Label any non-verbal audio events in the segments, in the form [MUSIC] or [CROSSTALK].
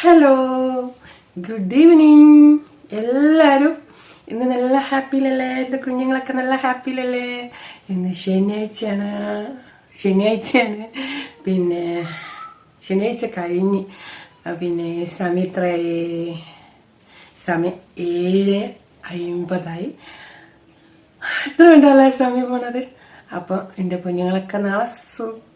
Hello good evening എല്ലാവരും ഇന്ന് നല്ല ഹാപ്പിയിലല്ലേ? എന്റെ കുഞ്ഞുങ്ങളൊക്കെ നല്ല ഹാപ്പിയിലല്ലേ? ഇന്ന് ശനിയാഴ്ചയാണ്. ശനിയാഴ്ചയാണ്. പിന്നെ ശനിയാഴ്ച കഴിഞ്ഞ്. പിന്നെ സമയത്രയായി സമയം ഏഴ് അമ്പതായി എത്ര വേണ്ടല്ലേ സമയം പോണത്? അപ്പോൾ എന്റെ കുഞ്ഞുങ്ങളൊക്കെ നാളെ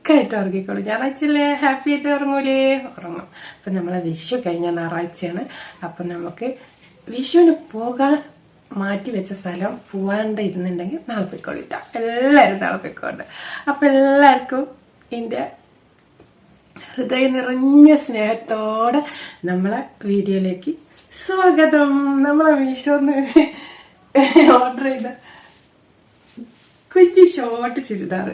സുഖമായിട്ട് ഉറങ്ങിക്കോളൂ. ഞായറാഴ്ചയല്ലേ ഹാപ്പി ആയിട്ട് ഉറങ്ങൂലേ? ഉറങ്ങും. അപ്പം നമ്മളെ വിഷു കഴിഞ്ഞ ഞായറാഴ്ചയാണ്. അപ്പം നമുക്ക് വിഷുവിന് പോകാൻ മാറ്റി വെച്ച സ്ഥലം പോവാണ്ട് ഇരുന്നുണ്ടെങ്കിൽ നാളെ പോയിക്കോളിട്ടാ എല്ലാവരും നാളെ പോയിക്കോണ്ട് അപ്പം എല്ലാവർക്കും എന്റെ ഹൃദയം നിറഞ്ഞ സ്നേഹത്തോടെ നമ്മളെ വീഡിയോയിലേക്ക് സ്വാഗതം. നമ്മളെ മീഷോന്ന് ഓർഡർ ചെയ്ത കുഞ്ഞു ഷോർട്ട് ചുരിദാർ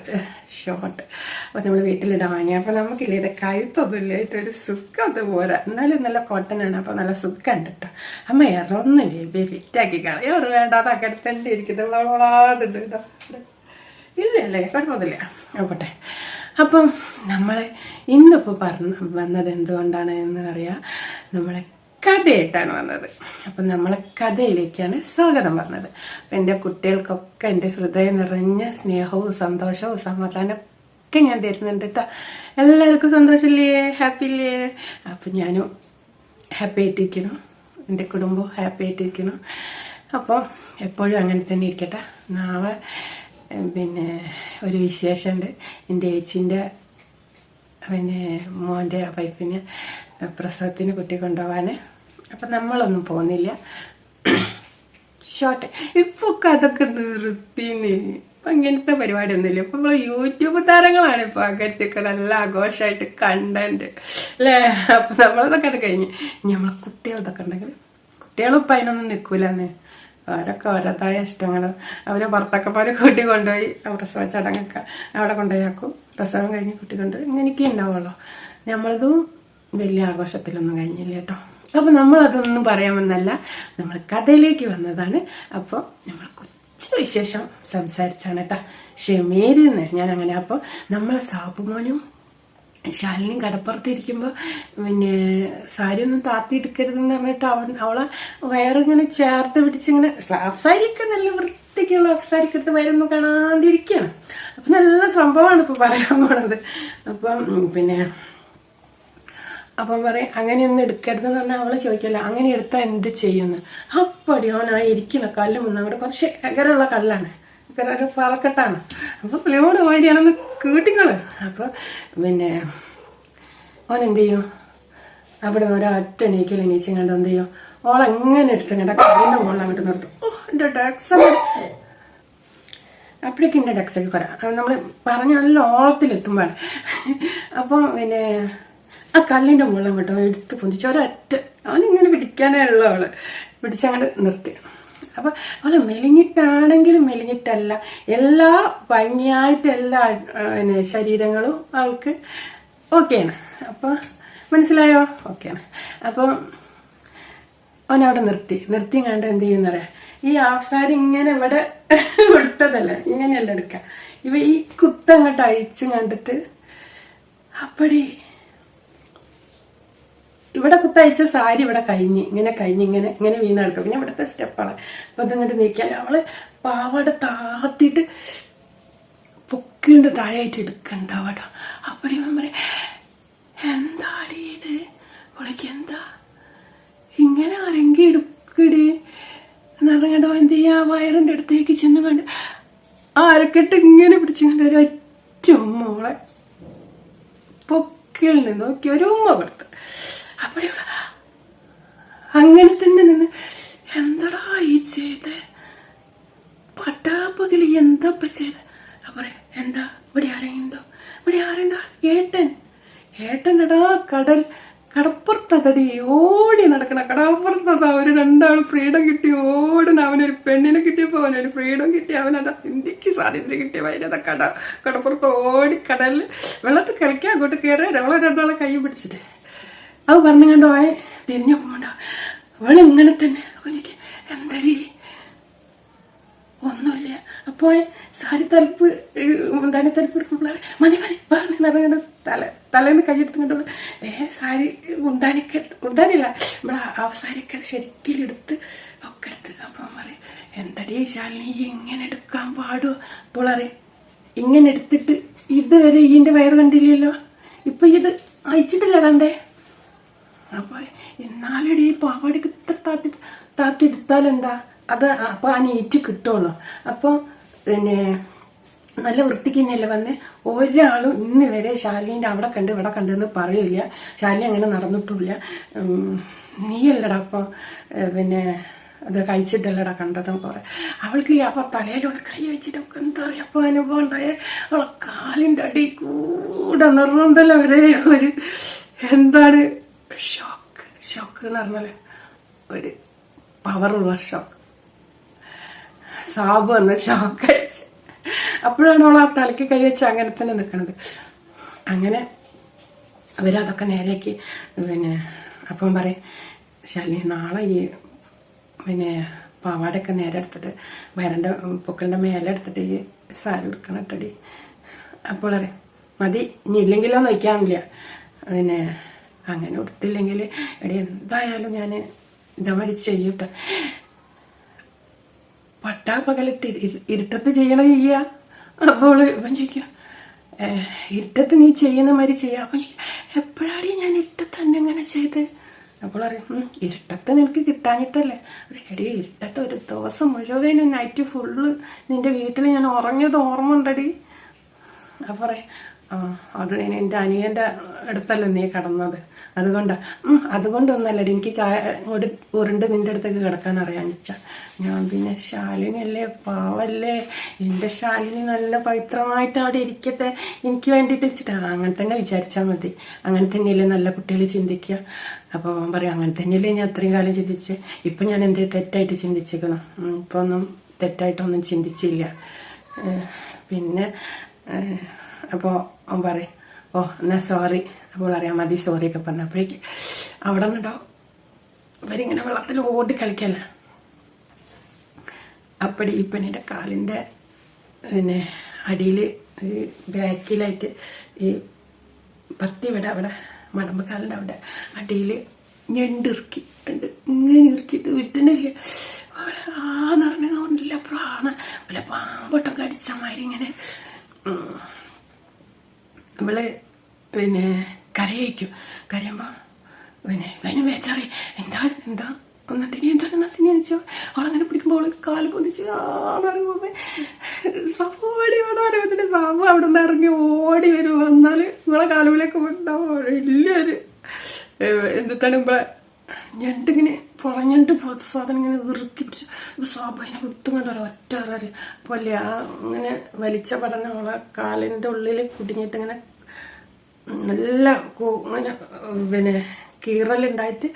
ഷോർട്ട് അപ്പോൾ നമ്മൾ വീട്ടിലിടാൻ അപ്പോൾ നമുക്കില്ലേ ഇത് കഴുത്തൊന്നുമില്ല. ഒരു സുഖം അതുപോലെ. എന്നാലും നല്ല കോട്ടൺ ആണ്. അപ്പോൾ നല്ല സുഖം കേട്ടോ അമ്മ ഇറന്ന് ബേബി ഫിറ്റാക്കി കളയാ ഒരു അത് അകത്തന്നെ ഇരിക്കുന്നത് വളവളാതുണ്ട് കേട്ടോ ഇല്ല അല്ലേ കുഴപ്പമൊന്നുമില്ല. ആവട്ടെ അപ്പം നമ്മൾ ഇന്നിപ്പോൾ പറഞ്ഞ വന്നത് എന്തുകൊണ്ടാണ് എന്ന് പറയാം. നമ്മളെ കഥയായിട്ടാണ് വന്നത്. അപ്പം നമ്മളെ കഥയിലേക്കാണ് സ്വാഗതം പറഞ്ഞത്. അപ്പം എന്റെ കുട്ടികൾക്കൊക്കെ എന്റെ ഹൃദയം നിറഞ്ഞ സ്നേഹവും സന്തോഷവും സമാധാനം ഒക്കെ ഞാൻ തരുന്നുണ്ട് കേട്ടോ എല്ലാവർക്കും സന്തോഷമില്ലേ? ഹാപ്പി ഇല്ലേ അപ്പം ഞാനും ഹാപ്പി ആയിട്ടിരിക്കണം എന്റെ കുടുംബവും ഹാപ്പി ആയിട്ടിരിക്കണം അപ്പോൾ എപ്പോഴും അങ്ങനെ തന്നെ ഇരിക്കട്ടെ. നാളെ പിന്നെ ഒരു വിശേഷമുണ്ട്. എന്റെ ഏച്ചിന്റെ പിന്നെ മോന്റെ വൈഫിന് പ്രസവത്തിന് കുട്ടി കൊണ്ടുപോകാൻ അപ്പം നമ്മളൊന്നും പോകുന്നില്ല. ഷോട്ട്. ഇപ്പൊ ഒക്കെ അതൊക്കെ നിർത്തിന്ന്. ഇപ്പൊ ഇങ്ങനത്തെ പരിപാടിയൊന്നുമില്ല. ഇപ്പൊ നമ്മൾ യൂട്യൂബ് താരങ്ങളാണ് ഇപ്പൊ അകത്തൊക്കെ നല്ല ആഘോഷമായിട്ട് കണ്ടന്റ് അല്ലേ? അപ്പൊ നമ്മളതൊക്കെ അത് കഴിഞ്ഞ്. നമ്മളെ കുട്ടികളതൊക്കെ ഉണ്ടെങ്കിൽ കുട്ടികളും ഇപ്പൊ അതിനൊന്നും നിൽക്കൂലെന്ന് അവരൊക്കെ ഓരോതായ ഇഷ്ടങ്ങൾ അവരെ ഭർത്താക്കന്മാരെ കൂട്ടി കൊണ്ടുപോയി പ്രസവ ചടങ്ങൊക്കെ അവിടെ കൊണ്ടുപോയി ആക്കും പ്രസവം കഴിഞ്ഞ് കുട്ടി കൊണ്ടുപോയി. ഇങ്ങനെയൊക്കെ ഉണ്ടാവുള്ളൂ. നമ്മളതും വലിയ ആഘോഷത്തിലൊന്നും കഴിഞ്ഞില്ല കേട്ടോ. അപ്പോൾ നമ്മളതൊന്നും പറയാൻ വന്നല്ല നമ്മൾ കഥയിലേക്ക് വന്നതാണ്. അപ്പോൾ നമ്മൾ കൊച്ചു വിശേഷം സംസാരിച്ചാണ് കേട്ടോ ഷെമേരിന്ന് ഞാൻ അങ്ങനെ അപ്പോൾ നമ്മളെ സാപ്പുമോനും ശാലിനിയും കടപ്പുറത്തിരിക്കുമ്പോൾ പിന്നെ സാരി ഒന്നും താത്തിയെടുക്കരുതെന്ന് പറഞ്ഞിട്ട് അവൻ അവളെ വയറിങ്ങനെ ചേർത്ത് പിടിച്ചിങ്ങനെ അഫ്സാരിയൊക്കെ നല്ല വൃത്തിക്കുള്ള സംസാരിക്കരുത് വയറൊന്നും കാണാതിരിക്കുകയാണ് അപ്പം നല്ല സംഭവമാണ് ഇപ്പോൾ പറയാൻ പോണത്. അപ്പം പിന്നെ അപ്പം പറയും അങ്ങനെയൊന്നും എടുക്കരുതെന്ന് പറഞ്ഞാൽ അവൾ ചോദിക്കല്ലോ അങ്ങനെ എടുത്താൽ എന്ത് ചെയ്യും അപ്പടി ഓൻ ആ ഇരിക്കുന്ന കല്ല് മുന്നേ അവിടെ കുറച്ച് അകരുള്ള കല്ലാണ്. ഒരു പറക്കെട്ടാണ്. അപ്പൊ പുള്ളിയോട് മാതിരിയാണെന്ന് കൂട്ടിക്കോൾ. അപ്പൊ പിന്നെ ഓൻ എന്ത് ചെയ്യും? അവിടെ നിന്ന് ഒരൊറ്റ എണീക്കൽ എണീച്ചും കണ്ട് എന്ത് ചെയ്യും? ഓളെങ്ങനെ എടുത്തും കണ്ട മുകളിൽ അങ്ങോട്ട് നിർത്തും. ഓ എന്റെ ടാക്സ് അപ്പോഴേക്കും എന്റെ ഡെക്സൊക്കെ കുറയാം നമ്മൾ പറഞ്ഞ നല്ല ഓളത്തിലെത്തുമ്പോൾ അപ്പം പിന്നെ ആ കല്ലിന്റെ മുകളിൽ അങ്ങോട്ട് എടുത്ത് പൊന്തിച്ച് ഒരൊറ്റ. അവനിങ്ങനെ പിടിക്കാനേ ഉള്ളു അവൾ. പിടിച്ചങ്ങോട്ട് നിർത്തി. അപ്പം അവൾ മെലിഞ്ഞിട്ടാണെങ്കിലും മെലിഞ്ഞിട്ടല്ല. എല്ലാ ഭംഗിയായിട്ട് എല്ലാ പിന്നെ ശരീരങ്ങളും അവൾക്ക് ഓക്കെയാണ്. അപ്പോൾ മനസ്സിലായോ? ഓക്കെയാണ്. അപ്പം അവനവിടെ നിർത്തി. നിർത്തി കണ്ട് എന്ത് ചെയ്യുന്നറിയാം ഈ ആസാരി ഇങ്ങനെ ഇവിടെ കൊടുത്തതല്ല. ഇങ്ങനെയല്ല എടുക്കുക ഇവ ഈ കുത്തങ്ങോട്ട് അയച്ചു കണ്ടിട്ട് അപ്പടി ഇവിടെ കുത്തയച്ച സാരി ഇവിടെ കഴിഞ്ഞ് ഇങ്ങനെ കഴിഞ്ഞ് ഇങ്ങനെ ഇങ്ങനെ വീണ് കിടക്കും. പിന്നെ ഇവിടുത്തെ സ്റ്റെപ്പാണ്. അപ്പൊ ഇതിങ്ങോട്ട് നീക്കിയാൽ അവൾ പാവാട താത്തിയിട്ട് പൊക്കിളിന്റെ താഴെയായിട്ട് എടുക്കണ്ടാവട്ടോ അപ്പടി മെമ്മറി എന്താടി ഇത്? അവളേക്ക് എന്താ? ഇങ്ങനെ അരങ്ങി എടുക്കടി. എന്നറിഞ്ഞോ എന്ത് ചെയ്യാ? വയറിന്റെ അടുത്തേക്ക് ചെന്ന് കണ്ട് ആരക്കെട്ട് ഇങ്ങനെ പിടിച്ചു കണ്ട ഒരു ഒറ്റ ഉമ്മ അവളെ പൊക്കിൽ നിന്ന് നോക്കി ഒരു ഉമ്മ കൊടുത്ത് അപ്പഴേ അങ്ങനെ തന്നെ നിന്ന് എന്തടാ ഈ ചെയ്ത്? പട്ടാപ്പകൽ എന്താ ചെയ്ത്? അപ്പൊ എന്താ? ഇവിടെ ആരെയുണ്ടോ ഇവിടെ ആരുണ്ടോ? ഏട്ടൻ. ഏട്ടനടാ കടൽ കടപ്പുറത്തതടി ഓടി നടക്കണ കടപ്പുറത്തതാ. ഒരു രണ്ടാൾ ഫ്രീഡം കിട്ടി ഓടണ അവനൊരു പെണ്ണിനെ കിട്ടിയപ്പോ അവനൊരു ഫ്രീഡം കിട്ടി. അവനതാ ഇന്ത്യയ്ക്ക് സ്വാതന്ത്ര്യം കിട്ടിയ വൈനതാ കട കടപ്പുറത്ത് ഓടി കടലിൽ വെള്ളത്തിൽ കളിക്കാൻ അങ്ങോട്ട് കയറി അവളെ രണ്ടാളെ കൈ പിടിച്ചിട്ട് അവ പറഞ്ഞു കണ്ടോ ആയ തിരിഞ്ഞു അവൾ ഇങ്ങനെ തന്നെ. എനിക്ക് എന്തടി? ഒന്നുമില്ല. അപ്പോൾ സാരി തലപ്പ് എന്താണ് തലപ്പ് എടുക്കുമ്പോൾ? മതി മതി. പറഞ്ഞു തല തലേന്ന് കൈയെടുത്തുകൊണ്ട് ഏ സാരി ഉണ്ടാണിക്ക ഉണ്ടാണില്ല. നമ്മളെ ആ സാരിയൊക്കെ ശരിക്കും എടുത്ത് ഒക്കെ എടുത്ത്. അപ്പം പറയും എന്തടി ശാലിനി ഇങ്ങനെ എടുക്കാൻ പാടോ? അപ്പോൾ അറിയാം ഇങ്ങനെ എടുത്തിട്ട് ഇതുവരെ ഈന്റെ വയറ് കണ്ടില്ലല്ലോ. ഇപ്പൊ ഇത് അയച്ചിട്ടില്ല കണ്ടേ? അപ്പൊ എന്നാലടി ഈ പാവാടിക്ക് ഇത്ര താത്തി താത്തി എന്താ അത് അപ്പോൾ ആ നീറ്റ് കിട്ടുള്ളൂ. അപ്പോൾ പിന്നെ നല്ല വൃത്തിക്ക് തന്നെയല്ലേ വന്ന്? ഒരാളും ഇന്ന് വരെ ശാലിന്റെ അവിടെ കണ്ട് ഇവിടെ കണ്ടെന്ന് പറയില്ല. ശാലി അങ്ങനെ നടന്നിട്ടില്ല നീയല്ലടാ അപ്പോൾ പിന്നെ അത് കഴിച്ചിട്ടല്ലടാ കണ്ടതും കുറെ അവൾക്ക് അപ്പൊ തലയിലൂടെ കൈ വെച്ചിട്ടൊക്കെ എന്താ പറയാ അപ്പോൾ അനുഭവം ഉണ്ടായ അവളെ കാലിന്റെ അടി കൂടെ നിർബന്ധമല്ല അവിടെ ഒരു എന്താണ് ഷോക്ക് ഷോക്ക് എന്ന് പറഞ്ഞാൽ ഒരു പവറുള്ള ഷോക്ക് സാബ് വന്ന് ഷോക്ക് അടിച്ച്. അപ്പോഴാണ് അവൾ ആ തലയ്ക്ക് കൈ വെച്ച് അങ്ങനെ തന്നെ നിൽക്കണത് അങ്ങനെ അവരതൊക്കെ നേരെയാക്കി. പിന്നെ അപ്പം പറയും ശാലിനി നാളെ ഈ പിന്നെ പാവാടയൊക്കെ നേരെ എടുത്തിട്ട് വരന്റെ പൂക്കളുടെ മേലെ എടുത്തിട്ട് ഈ സാരി എടുക്കണം ഇട്ടടി അപ്പോൾ അറിയാം മതി ഇനി ഇല്ലെങ്കിലോ നോക്കാനില്ല പിന്നെ അങ്ങനെ കൊടുത്തില്ലെങ്കിൽ എടി എന്തായാലും ഞാൻ ഇതേമാതിരി ചെയ്യട്ടെ. പട്ടാ പകലിട്ട് ഇരു- ഇരുട്ടത്ത് ചെയ്യണ ചെയ്യുക അപ്പോൾ ഇവൻ ചോദിക്കുക "ഏ, ഇരുട്ടത്ത് നീ ചെയ്യുന്ന മാതിരി ചെയ്യുക അപ്പം എപ്പോഴാടി ഞാൻ ഇരുട്ടത്ത് തന്നെ ഇങ്ങനെ ചെയ്ത്? അപ്പോൾ അറിയാം "ഉം, ഇരുട്ടത്ത് നിനക്ക് കിട്ടാനിട്ടല്ലേ എടി ഇരുട്ടത്ത് ഒരു ദിവസം മുഴുവൻ നൈറ്റ് ഫുള്ള് നിന്റെ വീട്ടിൽ ഞാൻ ഉറങ്ങിയത് ഓർമ്മ ഉണ്ടടി അപ്പം പറയാം അത് എന്റെ അനിയന്റെ അടുത്തല്ലേ നീ കിടന്നത്. അതുകൊണ്ടാ. ഉം, അതുകൊണ്ടൊന്നല്ലടി എനിക്ക് ഇങ്ങോട്ട് ഉരുണ്ട് നിന്റെ അടുത്തേക്ക് കിടക്കാൻ അറിയാൻ വെച്ചാ ഞാൻ പിന്നെ ശാലിനല്ലേ പാവല്ലേ. എന്റെ ശാലിനി നല്ല പവിത്രമായിട്ട് അവിടെ ഇരിക്കട്ടെ. എനിക്ക് വേണ്ടിയിട്ട് വെച്ചിട്ടാണ് അങ്ങനെ തന്നെ വിചാരിച്ചാൽ മതി. അങ്ങനെ തന്നെയല്ലേ നല്ല കുട്ടികൾ ചിന്തിക്കുക അപ്പോൾ അവൻ പറയും അങ്ങനെ തന്നെയല്ലേ ഞാൻ അത്രയും കാലം ചിന്തിച്ച്. ഇപ്പം ഞാൻ എന്തേ തെറ്റായിട്ട് ചിന്തിച്ചേക്കണം? ഇപ്പോൾ ഒന്നും തെറ്റായിട്ടൊന്നും ചിന്തിച്ചില്ല. പിന്നെ അപ്പോൾ അവൻ പറയും ഓ എന്നാ സോറി. അപ്പോൾ അറിയാൻ മതി സോറി ഒക്കെ പറഞ്ഞപ്പോഴേക്ക് അവിടെ നിന്നുണ്ടാവും ഇവരിങ്ങനെ വെള്ളത്തിൽ ഓടി കളിക്കല്ല? അപ്പടി ഇപ്പനിന്റെ കാലിന്റെ പിന്നെ അടിയിൽ ബാക്കിലായിട്ട് ഈ പത്തി ഇവിടെ അവിടെ മടമ്പക്കാലിന്റെ അവിടെ അടിയിൽ ഞണ്ടിറുക്കി ഉണ്ട് ഇങ്ങനെ ഇറുക്കിയിട്ട് വിട്ടണില്ല ആ നിറഞ്ഞ പ്രാണ. വല്ല പാമ്പൊട്ടൊക്കെ അടിച്ച മാതിരി ഇങ്ങനെ. നമ്മൾ പിന്നെ കരയിക്കും. കരയുമ്പോൾ പിന്നെ ഇവന് വേച്ചാറി എന്താ എന്താ? ഒന്നത്തിനി എന്താണ് ഒന്നത്തിനി? വെച്ചോ അവളങ്ങനെ പിടിക്കുമ്പോൾ അവൾ കാൽ പൊതിച്ച് ആണെന്ന് സാബു ഓടി വേണം എന്നിട്ട് സാബു അവിടെ നിന്ന് ഇറങ്ങി ഓടി വരും. വന്നാൽ ഇവളെ കാലുകളൊക്കെ ഉണ്ടാവും വലിയൊരു എന്താണ് ഇവളെ ഞണ്ടിങ്ങനെ പുളഞ്ഞിട്ട് പോലത്തെ സാധനം ഇങ്ങനെ ഇറുക്കി പിടിച്ച് സാബു അതിനെ കുത്തും കണ്ടോ ഒറ്റ പോലെ ആ ഇങ്ങനെ വലിച്ച പഠനം അവളെ കാലിന്റെ ഉള്ളിൽ കുടുങ്ങിയിട്ട് ഇങ്ങനെ നല്ല ഇങ്ങനെ പിന്നെ കീറലുണ്ടായിട്ട്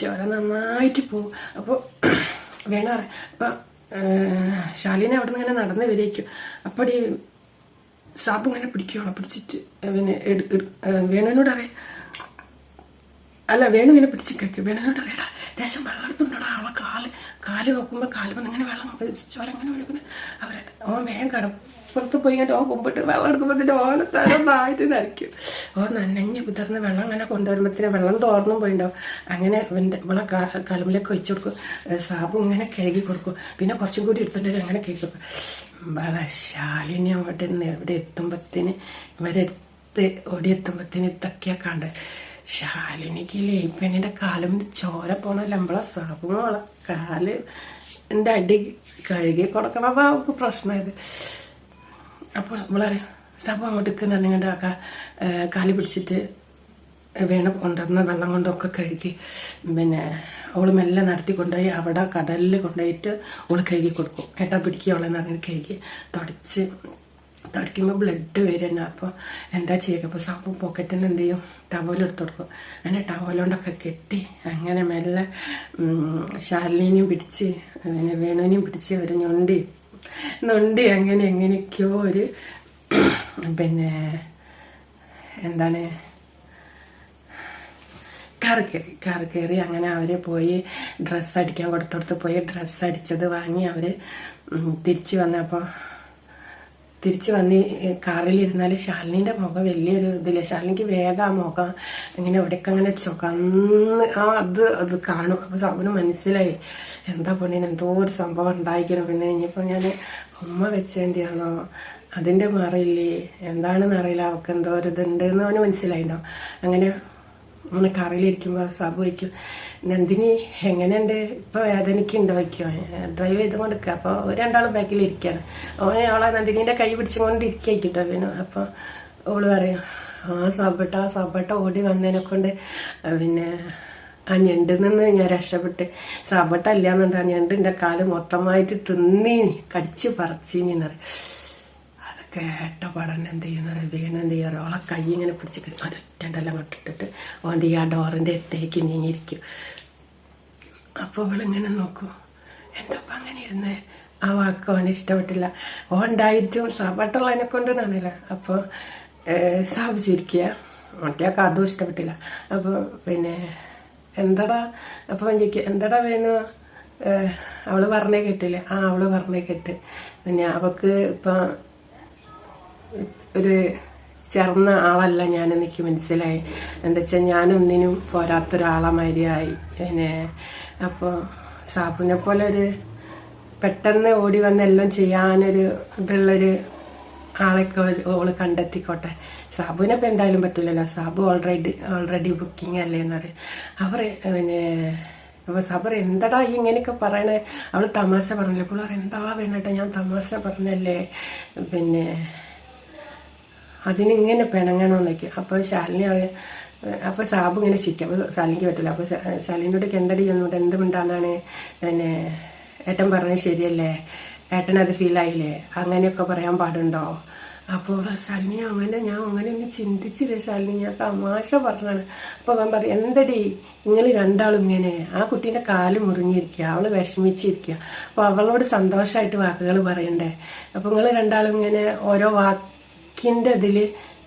ചോര നന്നായിട്ട് പോവും. അപ്പോൾ [CLEARS THROAT] വേണം അറിയാം അപ്പം ശാലിനെ അവിടെ നിന്ന് ഇങ്ങനെ നടന്ന് വരേക്കും. അപ്പോൾ ഈ സാപ്പ് ഇങ്ങനെ പിടിക്കുകയുള്ളു പിടിച്ചിട്ട് പിന്നെ എടു- വേണുവിനോട് അറിയാം. അല്ല വേണു ഇങ്ങനെ പിടിച്ച് കേൾക്കും വേണുവിനോട് അറിയാടാ ദേശം വെള്ളം എടുത്തുണ്ടോടാ? അവളെ കാൽ കാൽ നോക്കുമ്പോൾ കാൽ വന്ന് ഇങ്ങനെ വെള്ളം ചോര ഇങ്ങനെ ഒഴുകുന്നത് അവരെ ഓൻ വേഗം കടപ്പുറത്ത് പോയി ഇങ്ങനെ ഓൻ കുമ്പിട്ട് വെള്ളം എടുക്കുമ്പോഴത്തേന് ഓനെ തരന്നായിട്ട് നനയ്ക്കും ഓ നനഞ്ഞ് കുതിർന്ന് വെള്ളം അങ്ങനെ കൊണ്ടുവരുമ്പോഴത്തേന് വെള്ളം തോർന്നും പോയിണ്ടാവും. അങ്ങനെ ഇവന്റെ ഇവളെ കലമിലേക്ക് വെച്ച് കൊടുക്കും. സാബു ഇങ്ങനെ കഴുകി കൊടുക്കും. പിന്നെ കുറച്ചും കൂടി എടുത്തിട്ട് വരും അങ്ങനെ കഴുകി കൊടുക്കും. വള ശാലിനി നിന്ന് ഇവിടെ എത്തുമ്പത്തിന് ഇവരെടുത്ത് ഓടിയെത്തുമ്പത്തിന് ഇതൊക്കെയാ കണ്ട്. ശാലിനിക്ക് ലേപ്പണിന്റെ കാലം ചോര പോണല്ല നമ്മളെ സാബുമോളെ കാൽ എന്റെ അടി കഴുകി കൊടുക്കണതാ അവൾക്ക് പ്രശ്നമായത്. അപ്പോൾ ഇവളെ സഭ അങ്ങോട്ടേക്ക് നിങ്ങളുടെ ആ കാലി പിടിച്ചിട്ട് വേണം കൊണ്ടുവന്ന വെള്ളം കൊണ്ടൊക്കെ കഴുകി പിന്നെ അവൾ മെല്ലെ നടത്തി കൊണ്ടുപോയി അവിടെ കടലിൽ കൊണ്ടുപോയിട്ട് അവൾ കഴുകി കൊടുക്കും. ഏട്ടാ പിടിക്കുക അവളെ പറഞ്ഞ് കഴുകി തുടച്ച് തുടയ്ക്കുമ്പോൾ ബ്ലഡ് വരുന്ന അപ്പോൾ എന്താ ചെയ്യുക? അപ്പോൾ സാപ്പ് നിന്ന് എന്ത് ചെയ്യും? ടവലെടുത്ത് കൊടുക്കും. അങ്ങനെ ടവലുകൊണ്ടൊക്കെ കെട്ടി അങ്ങനെ മെല്ലെ ശാലിനിയും പിടിച്ച് പിന്നെ വേണുവിനെയും പിടിച്ച് ഒരു ഞൊണ്ടി നൊണ്ടി അങ്ങനെ എങ്ങനെയൊക്കെയോ ഒരു പിന്നെ എന്താണ് കാറ് കയറി അങ്ങനെ അവർ പോയി ഡ്രസ്സ് അടിക്കാൻ കൊടുത്തോടത്ത് പോയി ഡ്രസ്സ് അടിച്ചത് വാങ്ങി അവർ തിരിച്ചു വന്നപ്പോൾ തിരിച്ചു വന്ന് കാറിലിരുന്നാൽ ശാലിനിന്റെ മുഖം വലിയൊരു ഇതില്ല? ശാലിനിക്ക് വേഗം ആ മുഖം ഇങ്ങനെ എവിടെയൊക്കെ അങ്ങനെ ചുകന്ന് ആ അത് അത് കാണും. അപ്പോൾ അവന് മനസ്സിലായി. എന്താ പൊണ്ണിന് എന്തോ ഒരു സംഭവം ഉണ്ടായിരിക്കണം. പിന്നെ ഇനിയിപ്പോൾ ഞാൻ ഉമ്മ വെച്ചതിന്റെയാണോ അതിന്റെ മാറിയില്ലേ എന്താണെന്ന് അറിയില്ല. അവൾക്ക് എന്തോ ഒരു ഇതുണ്ട് എന്ന് അവന് മനസ്സിലായിണ്ടാവും. അങ്ങനെ അങ്ങനെ കറിയിലിരിക്കുമ്പോ സാബു വയ്ക്കും നന്ദിനി എങ്ങനെയുണ്ട്? ഇപ്പോൾ വേദനയ്ക്കുണ്ടോ വയ്ക്കോ ഡ്രൈവ് ചെയ്ത് കൊടുക്കുക അപ്പോൾ രണ്ടാളും ഇരിക്കാണ് ഓ അവളെ നന്ദിനീന്റെ കൈ പിടിച്ചുകൊണ്ട് ഇരിക്കായിട്ടോ പിന്നെ അപ്പോൾ ഓൾ പറയും ആ സാബട്ട ആ സാബട്ട ഓടി വന്നതിനെ കൊണ്ട് പിന്നെ ആ ഞണ്ടിൽ നിന്ന് ഞാൻ രക്ഷപ്പെട്ട് സാബട്ട അല്ലാന്നുണ്ട് ആ ഞണ്ടിന്റെ കാൽ മൊത്തമായിട്ട് തിന്നീനി കടിച്ചു പറിച്ചീനി അത് കേട്ട പടം എന്ത് ചെയ്യുന്നത്? വീണ് എന്ത് ചെയ്യാറ് ഓളെ കൈ ഇങ്ങനെ പിടിച്ച് ഒരൊറ്റണ്ടെല്ലാം കൊട്ടിട്ടിട്ട് അവൻ എന്ത് ആ ഡോറിന്റെ അടുത്തേക്ക് നീങ്ങിയിരിക്കും. അപ്പോൾ അവളിങ്ങനെ നോക്കും. എന്തപ്പം അങ്ങനെ ഇരുന്നേ? ആ വാക്ക് അവന് ഇഷ്ടപ്പെട്ടില്ല. ഓൻ ഉണ്ടായിട്ടും സാബട്ടുള്ളതിനെ കൊണ്ട് നന്നില്ല. അപ്പോൾ സാബ് ചിരിക്കുക മറ്റേക്ക് അതും ഇഷ്ടപ്പെട്ടില്ല. അപ്പോൾ പിന്നെ എന്തടാ? അപ്പോൾ എനിക്ക് എന്തടാ വേണു? അവൾ പറഞ്ഞേ കേട്ടില്ലേ. ആ അവൾ പറഞ്ഞേ കേട്ട്. പിന്നെ അവക്ക് ഇപ്പം ഒരു ചേർന്ന ആളല്ല ഞാൻ എനിക്ക് മനസ്സിലായി. എന്താ വെച്ചാൽ ഞാനൊന്നിനും പോരാത്തൊരാളമാതിരിയായി പിന്നെ അപ്പോൾ സാബുനെ പോലെ ഒരു പെട്ടെന്ന് ഓടി വന്ന് എല്ലാം ചെയ്യാനൊരു ഇതുള്ളൊരു ആളൊക്കെ ഓൾ കണ്ടെത്തിക്കോട്ടെ. സാബുവിനെ ഇപ്പം എന്തായാലും പറ്റില്ലല്ലോ സാബു ഓൾറെഡി ഓൾറെഡി ബുക്കിംഗ് അല്ലേ എന്ന് പറയും. അവർ പിന്നെ അപ്പോൾ സബർ എന്തടാ ഇങ്ങനെയൊക്കെ പറയണേ? അവൾ തമാശ പറഞ്ഞില്ല. അപ്പോൾ എന്താ വേണ്ടട്ടെ? ഞാൻ തമാശ പറഞ്ഞല്ലേ? പിന്നെ അതിനിങ്ങനെ പിണങ്ങണമെന്നൊക്കെ അപ്പോൾ ശാലിനി അറിയാം അപ്പോൾ സാബ് ഇങ്ങനെ ചിരിക്കും. അപ്പോൾ ശാലിനിക്ക് പറ്റില്ല അപ്പോൾ ശാലിനോട് എന്തടി ചെയ്യുന്നുണ്ട് എന്ത് മിണ്ടാന്നാണ് പിന്നെ ഏട്ടൻ പറഞ്ഞത് ശരിയല്ലേ? ഏട്ടനത് ഫീലായില്ലേ അങ്ങനെയൊക്കെ പറയാൻ പാടുണ്ടോ? അപ്പോൾ ശാലിനി അങ്ങനെ ഞാൻ അങ്ങനെ ഒന്ന് ചിന്തിച്ചില്ല ശാലിനി? ഞാൻ തമാശ പറഞ്ഞാണ്. അപ്പോൾ അവൻ പറയും എന്തടി? നിങ്ങൾ രണ്ടാളും ഇങ്ങനെ ആ കുട്ടീന്റെ കാൽ മുറിഞ്ഞിരിക്കുക അവൾ വിഷമിച്ചിരിക്കുക അപ്പോൾ അവളോട് സന്തോഷമായിട്ട് വാക്കുകൾ പറയണ്ടേ? അപ്പോൾ നിങ്ങൾ രണ്ടാളും ഇങ്ങനെ ഓരോ വാക്ക് വാക്കിന്റെ ഇതിൽ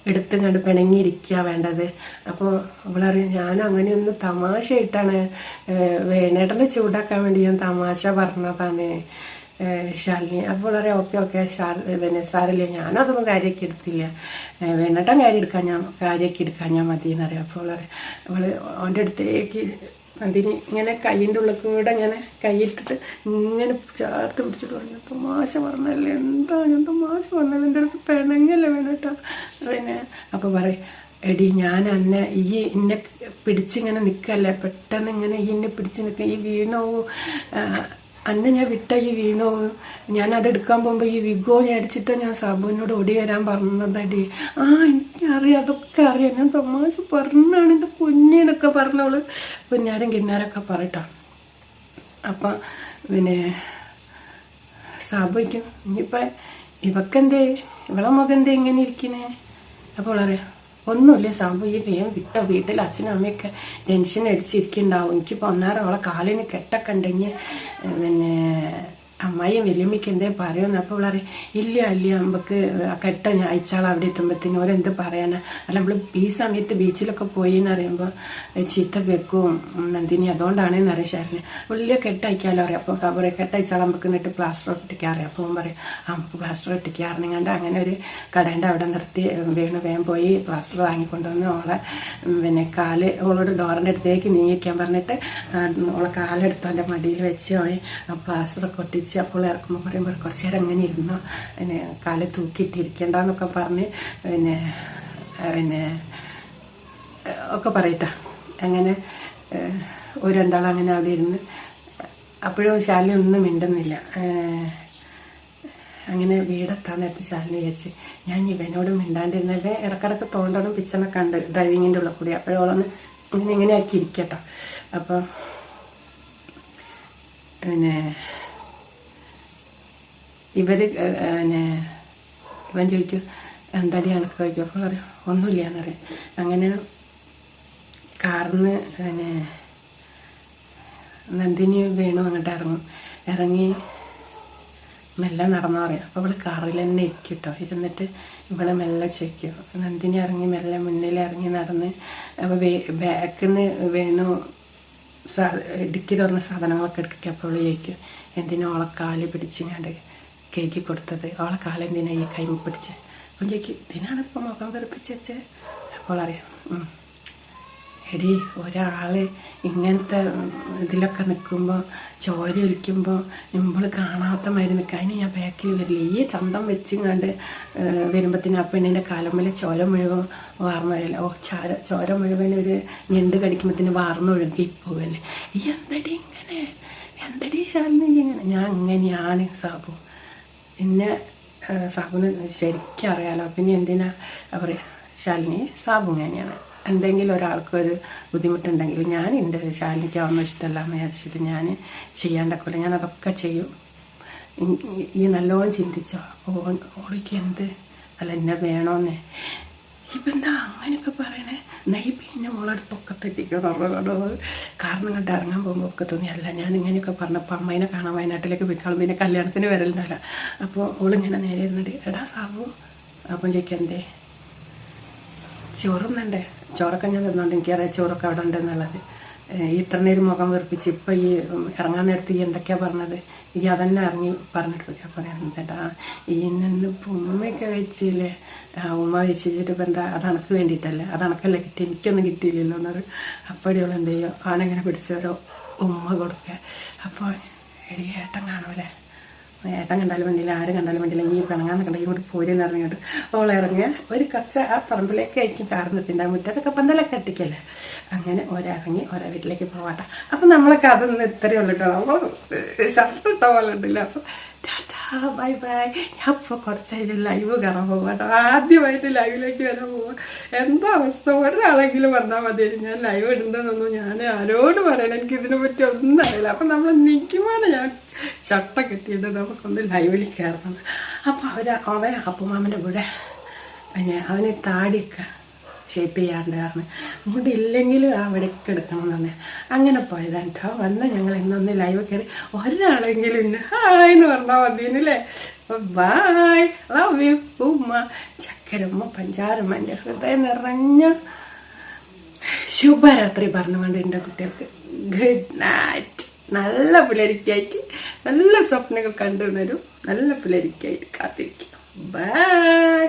എടുത്ത് കണ്ട് പിണങ്ങിയിരിക്കുക വേണ്ടത്. അപ്പോൾ അവളറിയാം ഞാൻ അങ്ങനെയൊന്ന് തമാശയായിട്ടാണ് വേണേട്ടനെ ചൂടാക്കാൻ വേണ്ടി ഞാൻ തമാശ പറഞ്ഞതാണ് ശാലിനി. അപ്പോൾ പറയാം ഓക്കെ ഓക്കെ ഷാർ പിന്നെ സാറില്ല ഞാനതൊന്നും കാര്യമൊക്കെ എടുത്തില്ല. വേണ്ടട്ടം കാര്യം എടുക്കാൻ ഞാൻ കാര്യമൊക്കെ എടുക്കാൻ ഞാൻ മതി എന്നറിയാം അപ്പോൾ അവൾ അവന്റെ അടുത്തേക്ക് അതിന് ഇങ്ങനെ കൈയിന്റെ ഉള്ളിൽ കൂടെ ഇങ്ങനെ കൈയിട്ടിട്ട് ഇങ്ങനെ ചേർത്ത് പിടിച്ചിട്ട് പറഞ്ഞു. തമാശ പറഞ്ഞല്ലേ? എന്താ? ഞാൻ തമാശ പറഞ്ഞല്ലേ? എന്റെ അടുത്ത് പിണങ്ങല്ലേ വേണേട്ടാ. പിന്നെ അപ്പോൾ പറയും എടി ഞാൻ അന്നെ ഈ ഇന്നെ പിടിച്ചിങ്ങനെ നിൽക്കല്ലേ പെട്ടെന്ന് ഇങ്ങനെ ഈ എന്നെ പിടിച്ച് നിൽക്കുക ഈ വീണോ അന്നെ ഞാൻ വിട്ട ഈ വീണോ. ഞാൻ അത് എടുക്കാൻ പോകുമ്പോൾ ഈ വിഗോ അടിച്ചിട്ട് ഞാൻ സാബുവിനോട് ഓടി വരാൻ പറഞ്ഞതടി. ആ എനിക്കറിയാം അതൊക്കെ അറിയാം. ഞാൻ തമാശ പറഞ്ഞാണ് എന്റെ കുഞ്ഞെന്നൊക്കെ പറഞ്ഞോൾ. കുഞ്ഞാരും കിന്നാരൊക്കെ പറയട്ടോ അപ്പം പിന്നെ സാബുക്കും ഇനിയിപ്പം ഇവക്കെന്തേ? ഇവളെ മകന്റെ എങ്ങനെ ഇരിക്കണേ? അപ്പോൾ അറിയാം ഒന്നുമില്ല വേഗം വിട്ട വീട്ടിൽ അച്ഛനും അമ്മയൊക്കെ ടെൻഷൻ അടിച്ചിരിക്കുന്നുണ്ടാവും. എനിക്കിപ്പോൾ ഒന്നാറോളം കാലിന് കെട്ടൊക്കെ ഉണ്ടെങ്കിൽ പിന്നെ അമ്മായിയും വലിയമ്മയ്ക്ക് എന്തേ പറയുമെന്ന് അപ്പോൾ അവളെ ഇല്ല ഇല്ല നമുക്ക് കെട്ട അയച്ചാൾ അവിടെ എത്തുമ്പോഴത്തേനും ഓരെന്ത് പറയാനാ? അല്ല നമ്മൾ ഈ സമയത്ത് ബീച്ചിലൊക്കെ പോയി എന്ന് പറയുമ്പോൾ ചീത്ത കേൾക്കും നന്ദിനി അതുകൊണ്ടാണെന്ന് അറിയാം ഷാരിന് വലിയ കെട്ടയക്കാലോ അറിയാം അപ്പോൾ പറയും കെട്ടയച്ചാൾ നമുക്ക് എന്നിട്ട് പ്ലാസ്റ്റർ ഒട്ടിക്കാൻ അറിയാം. അപ്പോൾ പറയും ആ നമുക്ക് പ്ലാസ്റ്റർ ഒട്ടിക്കാറുണ്ട് അങ്ങനെ ഒരു കടേന്റെ അവിടെ നിർത്തി വീണ് വേഗം പോയി പ്ലാസ്റ്റർ വാങ്ങിക്കൊണ്ടുവന്ന് ഓളെ പിന്നെ കാൽ ഓളോട് ഡോറിന്റെ അടുത്തേക്ക് നീങ്ങിക്കാൻ പറഞ്ഞിട്ട് ഓളെ കാലെടുത്ത് എന്റെ മടിയിൽ വെച്ച് പ്ലാസ്റ്ററൊക്കെ ഒട്ടിച്ച് അപ്പോൾ ഇറക്കുമ്പോൾ പറയുമ്പോൾ കുറച്ച് നേരം അങ്ങനെ ഇരുന്നോ പിന്നെ കാൽ തൂക്കിയിട്ടിരിക്കണ്ടെന്നൊക്കെ പറഞ്ഞ് പിന്നെ പിന്നെ ഒക്കെ പറയട്ട. അങ്ങനെ ഒരു അങ്ങനെ അവിടെ ഇരുന്ന് അപ്പോഴും ശാലിനി ഒന്നും മിണ്ടുന്നില്ല. അങ്ങനെ വീടെത്താൻ നേരത്തെ ശാലിനി വിചാരിച്ച് ഞാൻ ഇവനോട് മിണ്ടാണ്ടിരുന്നത് ഇടക്കിടക്ക് തോണ്ടോടും പിച്ചനൊക്കെ ഉണ്ട് ഡ്രൈവിങ്ങിന്റെ ഉള്ളിൽ കൂടി. അപ്പോഴോളൊന്ന് ഇങ്ങനെ ഇങ്ങനെ ആക്കി ഇരിക്കട്ടോ. അപ്പോൾ പിന്നെ ഏഹ്, പിന്നെ ഇവൻ ചോദിച്ചു എന്താടി കണക്ക് കഴിക്കും അപ്പോൾ പറയും ഒന്നുമില്ല എന്ന് പറയും അങ്ങനെ കാർന്ന് പിന്നെ നന്ദിനി വേണു അങ്ങോട്ട് ഇറങ്ങും. ഇറങ്ങി മെല്ലെ നടന്നു പറയാം. അപ്പോൾ ഇവിടെ കാറിൽ തന്നെ ഇരിക്കും കേട്ടോ ഇരുന്നിട്ട് ഇവിടെ മെല്ലെ ചെക്കും നന്ദിനി ഇറങ്ങി മെല്ലെ മുന്നിൽ ഇറങ്ങി നടന്ന് അപ്പോൾ ബാക്കിൽ നിന്ന് വേണു സാ ഇടുക്കി തുറന്ന സാധനങ്ങളൊക്കെ എടുക്കുക അപ്പോൾ അവൾ ചോദിക്കും എന്തിനാ ഓളെ കാൽ പിടിച്ചിങ്ങാണ്ട്? കേക്ക് കൊടുത്തത്. ഓളെ കാൽ എന്തിനാ ഈ കൈമ പിടിച്ച് അപ്പം ചോദിക്കും ഇതിനാണ് ഇപ്പോൾ മുഖം വെറുപ്പിച്ച് അപ്പോൾ അറിയാം. എടി ഒരാൾ ഇങ്ങനത്തെ ഇതിലൊക്കെ നിൽക്കുമ്പോൾ ചോര ഒലിക്കുമ്പോൾ നമ്മൾ കാണാത്ത മരുന്ന് നിൽക്കുക അതിന് ഞാൻ ബാക്കിൽ വരില്ല. ഈ ചന്തം വെച്ചും കണ്ട് വരുമ്പത്തിന് ആ പെണ്ണിന്റെ കാലമ്മൽ ചോര മുഴുവൻ വാർന്നു വരില്ല ഓ ചോര ചോര മുഴുവൻ ഒരു ഞണ്ട് കടിക്കുമ്പത്തിന് വാർന്നൊഴുകി പോവല്ലേ ഈ എന്തടി ഇങ്ങനെ? എന്തടി ശാലിനി ഇങ്ങനെ? ഞാൻ അങ്ങനെയാണ് സാബു. പിന്നെ സാബുന് ശരിക്കും അറിയാലോ. പിന്നെ എന്തിനാ? പറയുക ശാലിനി സാബു തന്നെയാണ് എന്തെങ്കിലും ഒരാൾക്ക് ഒരു ബുദ്ധിമുട്ടുണ്ടെങ്കിൽ ഞാൻ എന്റെ ശാലിനിക്ക് അതൊന്നും ഇഷ്ടമല്ല എന്ന് വിചാരിച്ചിട്ട് ഞാൻ ചെയ്യാണ്ടൊക്കെ ഞാൻ അതൊക്കെ ചെയ്യും. ഈ- നല്ലോണം ചിന്തിച്ചോ? അപ്പോൾ ഓളിക്ക് എന്ത്? അല്ല എന്നെ വേണോന്നേ. ഇപ്പം എന്താ അങ്ങനെയൊക്കെ പറയണേ? നെയ് പിന്നെ ഓളടുത്തൊക്കെ തെറ്റിക്കണോ കാരണം കണ്ട് ഇറങ്ങാൻ പോകുമ്പോൾ ഒക്കെ തോന്നി അല്ല ഞാൻ ഇങ്ങനെയൊക്കെ പറഞ്ഞപ്പോൾ അമ്മേനെ കാണാൻ വയനാട്ടിലേക്ക് പോയിക്കാളും പിന്നെ കല്യാണത്തിന് വരലുണ്ടല്ല. അപ്പോൾ ഓളിങ്ങനെ നേരെ ഇരുന്നിട്ട് എടാ സാബു അപ്പം ചോദിക്കാം എന്തേ? ചോറുന്നുണ്ടേ. ചോറൊക്കെ ഞാൻ തിന്നോണ്ട് എനിക്കറിയാം ചോറൊക്കെ അവിടെ ഉണ്ടെന്നുള്ളത് ഇത്ര നേരം മുഖം വെറുപ്പിച്ച് ഇപ്പം ഈ ഇറങ്ങാൻ നേരത്ത് ഈ എന്തൊക്കെയാണ് പറഞ്ഞത്? ഈ അതന്നെ ഇറങ്ങി പറഞ്ഞിട്ട് എന്താ ഈ നിന്ന് ഉമ്മയൊക്കെ വെച്ചില്ലേ? ഉമ്മ വെച്ചിട്ട് ഇപ്പം എന്താ അത് അണക്ക് വേണ്ടിയിട്ടല്ലേ അത് അണക്കല്ലേ കിട്ടി എനിക്കൊന്നും കിട്ടിയില്ലല്ലോ എന്നൊരു അപ്പടിയോളം എന്ത് ചെയ്യും? പിടിച്ചോരോ ഉമ്മ കൊടുക്കുക. അപ്പോൾ എടി ഏട്ടൻ കാണൂലേ? ഏട്ടൻ കണ്ടാലും വേണ്ടിയില്ല ആര് കണ്ടാലും വേണ്ടിയില്ല ഈ പിണങ്ങാൻ നിൽക്കണ്ട ഇങ്ങോട്ട് പോരെന്ന് പറഞ്ഞിട്ട് ഓൾ ഇറങ്ങി. ഒരു കച്ച ആ പറമ്പിലേക്ക് ആയിരിക്കും കാർന്നത്തിന്റെ മുറ്റത്തൊക്കെ പന്തലൊക്കെ കെട്ടിക്കല്ലേ അങ്ങനെ ഒരിറങ്ങി ഓരോ വീട്ടിലേക്ക് പോവാട്ടെ. അപ്പം നമ്മളൊക്കെ അതൊന്നും ഇത്രയേ ഉള്ളൂ കേട്ടോ. നമ്മൾ ഷർട്ട് ഇട്ട പോലെ ഉണ്ടല്ലോ. അപ്പം ടാറ്റാ ബൈ ബൈ. ഞാൻ ഇപ്പോൾ കുറച്ചായിട്ട് ലൈവ് കാണാൻ പോകും കേട്ടോ ആദ്യമായിട്ട് ലൈവിലേക്ക് വരാൻ പോവാം. എന്താ അവസ്ഥ? ഒരാളെങ്കിലും വന്നാൽ മതി. ഞാൻ ലൈവ് ഇടുന്നതെന്നൊന്നും ഞാൻ ആരോട് പറയണം? എനിക്ക് ഇതിനെ പറ്റി ഒന്നും അറിയില്ല. അപ്പം നമ്മൾ നിൽക്കുമ്പോൾ ഞാൻ ചട്ട കെട്ടിയിട്ട് നമുക്കൊന്ന് ലൈവിൽ കയറണം അപ്പോൾ അവർ അവൻ അപ്പുമാമന്റെ കൂടെ പിന്നെ അവനെ താടിയൊക്കെ ഷേപ്പ് ചെയ്യാണ്ട് കാരണം മുടിയില്ലെങ്കിലും അവിടേക്ക് എടുക്കണം എന്ന് തന്നെ അങ്ങനെ പോയതാണ് കേട്ടോ വന്ന് ഞങ്ങൾ ഇന്നൊന്ന് ലൈവ് കയറി ഒരാളെങ്കിലും ഇന്ന് ഹായ് എന്ന് പറഞ്ഞാൽ മതിയല്ലേ ബായ് ലവ് യു ഉമ്മ. ചക്കരമ്മ പഞ്ചാരമ്മ എന്റെ ഹൃദയം നിറഞ്ഞ ശുഭരാത്രി പറഞ്ഞുകൊണ്ട് എന്റെ കുട്ടികൾക്ക് ഗുഡ് നൈറ്റ് നല്ല പുലരിക്കായിട്ട് നല്ല സ്വപ്നങ്ങൾ കണ്ടുവന്നരും നല്ല പുലരിക്കായിട്ട് കാത്തിരിക്കും. ബൈ